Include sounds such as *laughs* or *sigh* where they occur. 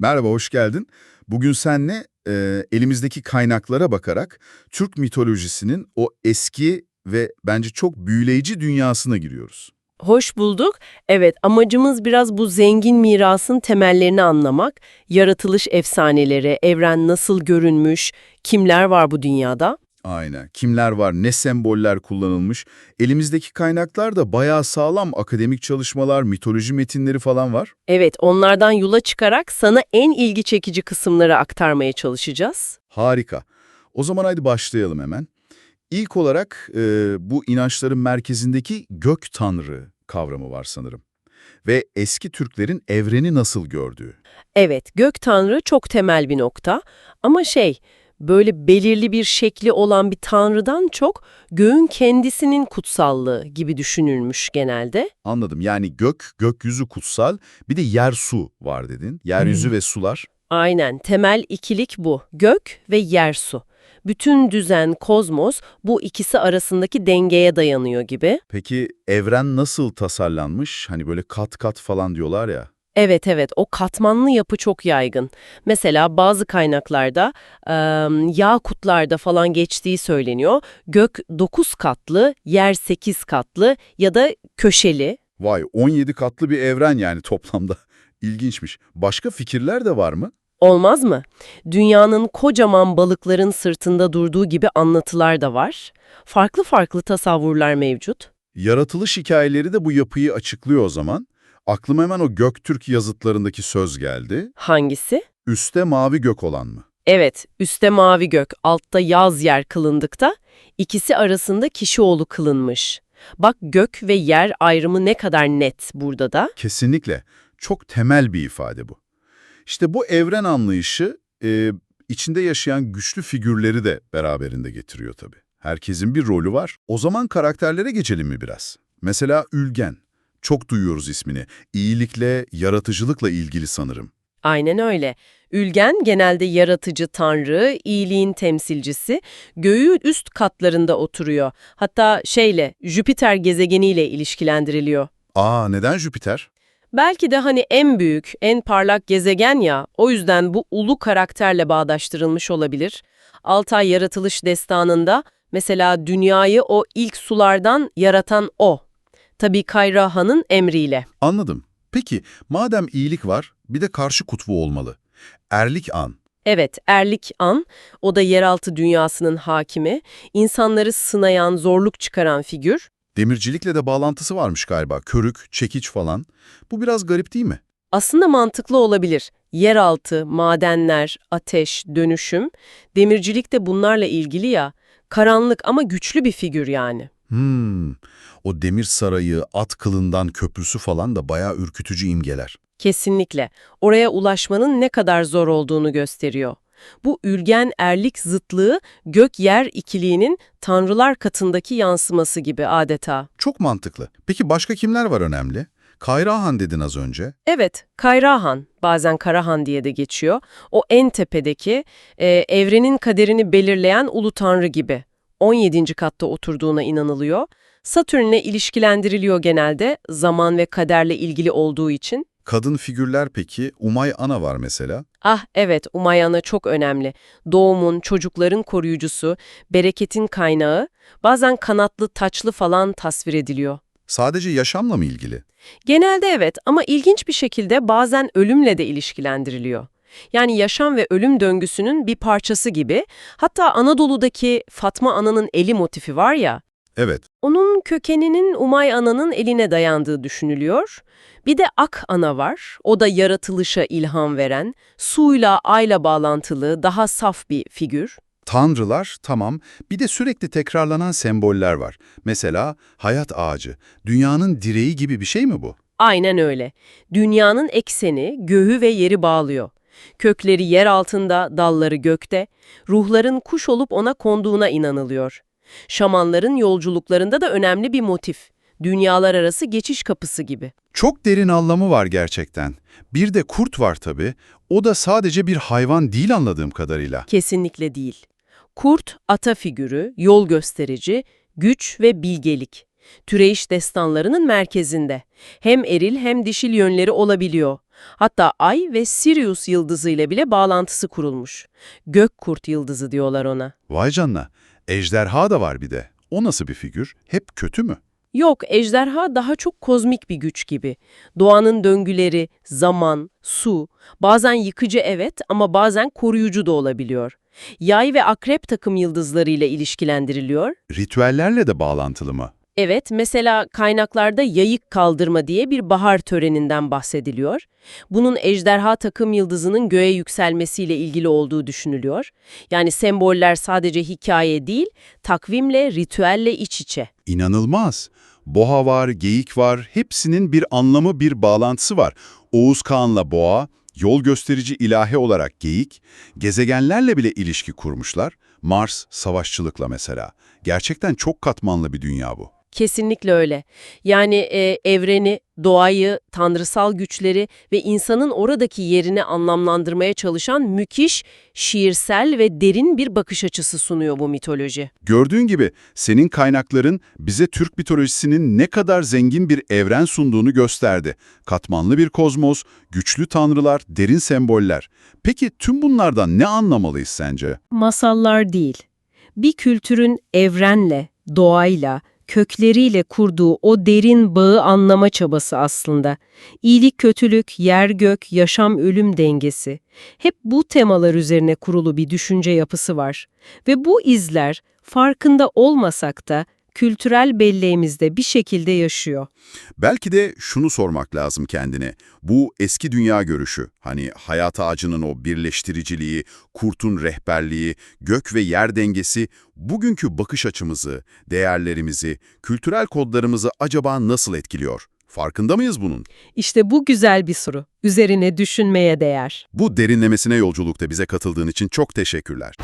Merhaba, hoş geldin. Bugün seninle e, elimizdeki kaynaklara bakarak Türk mitolojisinin o eski ve bence çok büyüleyici dünyasına giriyoruz. Hoş bulduk. Evet, amacımız biraz bu zengin mirasın temellerini anlamak. Yaratılış efsaneleri, evren nasıl görünmüş, kimler var bu dünyada? Aynen. Kimler var, ne semboller kullanılmış. Elimizdeki kaynaklar da bayağı sağlam akademik çalışmalar, mitoloji metinleri falan var. Evet, onlardan yola çıkarak sana en ilgi çekici kısımları aktarmaya çalışacağız. Harika. O zaman hadi başlayalım hemen. İlk olarak e, bu inançların merkezindeki gök tanrı kavramı var sanırım. Ve eski Türklerin evreni nasıl gördüğü. Evet, gök tanrı çok temel bir nokta. Ama şey, böyle belirli bir şekli olan bir tanrıdan çok göğün kendisinin kutsallığı gibi düşünülmüş genelde. Anladım. Yani gök, gökyüzü kutsal, bir de yer su var dedin. Yeryüzü ve sular. Aynen, temel ikilik bu. Gök ve yer su. Bütün düzen, kozmos bu ikisi arasındaki dengeye dayanıyor gibi. Peki evren nasıl tasarlanmış? Hani böyle kat kat falan diyorlar ya. Evet evet o katmanlı yapı çok yaygın. Mesela bazı kaynaklarda e, Yakutlarda falan geçtiği söyleniyor. Gök 9 katlı, yer 8 katlı ya da köşeli. Vay 17 katlı bir evren yani toplamda. *laughs* İlginçmiş. Başka fikirler de var mı? Olmaz mı? Dünyanın kocaman balıkların sırtında durduğu gibi anlatılar da var. Farklı farklı tasavvurlar mevcut. Yaratılış hikayeleri de bu yapıyı açıklıyor o zaman. Aklıma hemen o Göktürk yazıtlarındaki söz geldi. Hangisi? Üste mavi gök olan mı? Evet, üstte mavi gök, altta yaz yer kılındıkta, ikisi arasında kişioğlu kılınmış. Bak gök ve yer ayrımı ne kadar net burada da. Kesinlikle. Çok temel bir ifade bu. İşte bu evren anlayışı e, içinde yaşayan güçlü figürleri de beraberinde getiriyor tabii. Herkesin bir rolü var. O zaman karakterlere geçelim mi biraz? Mesela Ülgen. Çok duyuyoruz ismini. İyilikle, yaratıcılıkla ilgili sanırım. Aynen öyle. Ülgen genelde yaratıcı tanrı, iyiliğin temsilcisi, göğü üst katlarında oturuyor. Hatta şeyle, Jüpiter gezegeniyle ilişkilendiriliyor. Aa neden Jüpiter? Belki de hani en büyük, en parlak gezegen ya, o yüzden bu ulu karakterle bağdaştırılmış olabilir. Altay yaratılış destanında mesela dünyayı o ilk sulardan yaratan o. Tabii Kayraha'nın emriyle. Anladım. Peki madem iyilik var bir de karşı kutbu olmalı. Erlik an. Evet, Erlik An, o da yeraltı dünyasının hakimi, insanları sınayan, zorluk çıkaran figür. Demircilikle de bağlantısı varmış galiba. Körük, çekiç falan. Bu biraz garip değil mi? Aslında mantıklı olabilir. Yeraltı, madenler, ateş, dönüşüm, demircilik de bunlarla ilgili ya. Karanlık ama güçlü bir figür yani. Hmm, o demir sarayı, at kılından köprüsü falan da bayağı ürkütücü imgeler. Kesinlikle. Oraya ulaşmanın ne kadar zor olduğunu gösteriyor. Bu ülgen erlik zıtlığı gök-yer ikiliğinin tanrılar katındaki yansıması gibi adeta. Çok mantıklı. Peki başka kimler var önemli? Kayrahan dedin az önce. Evet, Kayrahan, bazen Karahan diye de geçiyor. O en tepedeki, e, evrenin kaderini belirleyen ulu tanrı gibi. 17. katta oturduğuna inanılıyor. Satürn'le ilişkilendiriliyor genelde, zaman ve kaderle ilgili olduğu için. Kadın figürler peki? Umay Ana var mesela. Ah evet, Umayana çok önemli. Doğumun, çocukların koruyucusu, bereketin kaynağı, bazen kanatlı, taçlı falan tasvir ediliyor. Sadece yaşamla mı ilgili? Genelde evet ama ilginç bir şekilde bazen ölümle de ilişkilendiriliyor. Yani yaşam ve ölüm döngüsünün bir parçası gibi. Hatta Anadolu'daki Fatma Ana'nın eli motifi var ya, Evet. onun kökeninin Umay Ana'nın eline dayandığı düşünülüyor. Bir de Ak Ana var. O da yaratılışa ilham veren, suyla, ayla bağlantılı, daha saf bir figür. Tanrılar tamam. Bir de sürekli tekrarlanan semboller var. Mesela hayat ağacı. Dünyanın direği gibi bir şey mi bu? Aynen öyle. Dünyanın ekseni, göğü ve yeri bağlıyor. Kökleri yer altında, dalları gökte, ruhların kuş olup ona konduğuna inanılıyor. Şamanların yolculuklarında da önemli bir motif. Dünyalar arası geçiş kapısı gibi. Çok derin anlamı var gerçekten. Bir de kurt var tabii. O da sadece bir hayvan değil anladığım kadarıyla. Kesinlikle değil. Kurt, ata figürü, yol gösterici, güç ve bilgelik. Türeyiş destanlarının merkezinde. Hem eril hem dişil yönleri olabiliyor. Hatta Ay ve Sirius yıldızı ile bile bağlantısı kurulmuş. Gök kurt yıldızı diyorlar ona. Vay canına. Ejderha da var bir de. O nasıl bir figür? Hep kötü mü? Yok, ejderha daha çok kozmik bir güç gibi. Doğanın döngüleri, zaman, su, bazen yıkıcı evet ama bazen koruyucu da olabiliyor. Yay ve akrep takım yıldızlarıyla ilişkilendiriliyor. Ritüellerle de bağlantılı mı? Evet, mesela kaynaklarda yayık kaldırma diye bir bahar töreninden bahsediliyor. Bunun ejderha takım yıldızının göğe yükselmesiyle ilgili olduğu düşünülüyor. Yani semboller sadece hikaye değil, takvimle, ritüelle iç içe. İnanılmaz. Boğa var, geyik var, hepsinin bir anlamı, bir bağlantısı var. Oğuz Kağan'la boğa, yol gösterici ilahi olarak geyik, gezegenlerle bile ilişki kurmuşlar. Mars, savaşçılıkla mesela. Gerçekten çok katmanlı bir dünya bu. Kesinlikle öyle. Yani e, evreni, doğayı, tanrısal güçleri ve insanın oradaki yerini anlamlandırmaya çalışan müthiş, şiirsel ve derin bir bakış açısı sunuyor bu mitoloji. Gördüğün gibi senin kaynakların bize Türk mitolojisinin ne kadar zengin bir evren sunduğunu gösterdi. Katmanlı bir kozmos, güçlü tanrılar, derin semboller. Peki tüm bunlardan ne anlamalıyız sence? Masallar değil. Bir kültürün evrenle, doğayla, kökleriyle kurduğu o derin bağı anlama çabası aslında. İyilik kötülük, yer gök, yaşam ölüm dengesi. Hep bu temalar üzerine kurulu bir düşünce yapısı var. Ve bu izler farkında olmasak da kültürel belleğimizde bir şekilde yaşıyor. Belki de şunu sormak lazım kendine. Bu eski dünya görüşü, hani hayat ağacının o birleştiriciliği, kurtun rehberliği, gök ve yer dengesi, bugünkü bakış açımızı, değerlerimizi, kültürel kodlarımızı acaba nasıl etkiliyor? Farkında mıyız bunun? İşte bu güzel bir soru. Üzerine düşünmeye değer. Bu derinlemesine yolculukta bize katıldığın için çok teşekkürler.